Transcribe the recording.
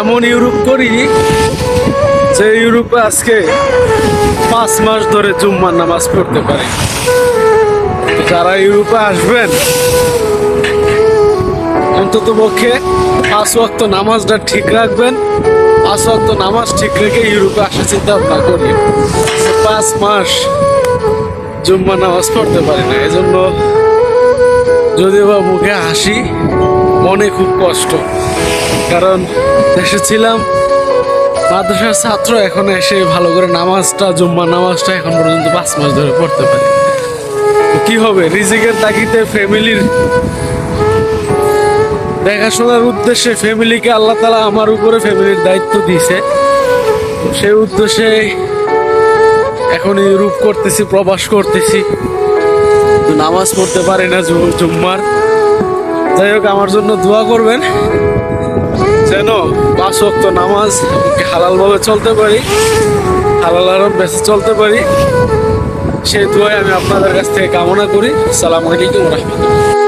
এমন ইউরোপ করি যে ইউরোপে আজকে পাঁচ মাস ধরে জুম্মার নামাজ পড়তে পারে। যারা ইউরোপে আসবেন, অন্তত পক্ষে পাঁচ ওয়াক্ত নামাজটা ঠিক রাখবেন। পাঁচ ওয়াক্ত নামাজ ঠিক রেখে ইউরোপে আসার চিন্তা ভাবনা করি। পাঁচ মাস জুম্মা নামাজ পড়তে পারি না। এজন্য যদিও বা মুখে হাসি, মনে খুব কষ্ট। কারণ দেশে ছিলাম, মাদ্রাসার ছাত্র, এখন এসে ভালো করে নামাজটা জুম্মা নামাজটা এখন পর্যন্ত পাঁচ মাস ধরে পড়তে পারি। কি হবে? রিজিকের তাগিতে ফ্যামিলির দেখাশোনার উদ্দেশ্যে ফ্যামিলিকে আল্লাহ তালা আমার উপরে ফ্যামিলির দায়িত্ব দিয়েছে। সেই উদ্দেশ্যে এখন ইউরোপ করতেছি, প্রবাস করতেছি। নামাজ পড়তে পারি না জুম্মার। যাই হোক, আমার জন্য দোয়া করবেন। যেন পাঁচ ওয়াক্ত নামাজ হালালভাবে চলতে পারি, হালাল আরব বেঁচে চলতে পারি। সেই দোয়াই আমি আপনাদের কাছ থেকে কামনা করি। সালাম আলাইকুম রহমতুল্লাহ।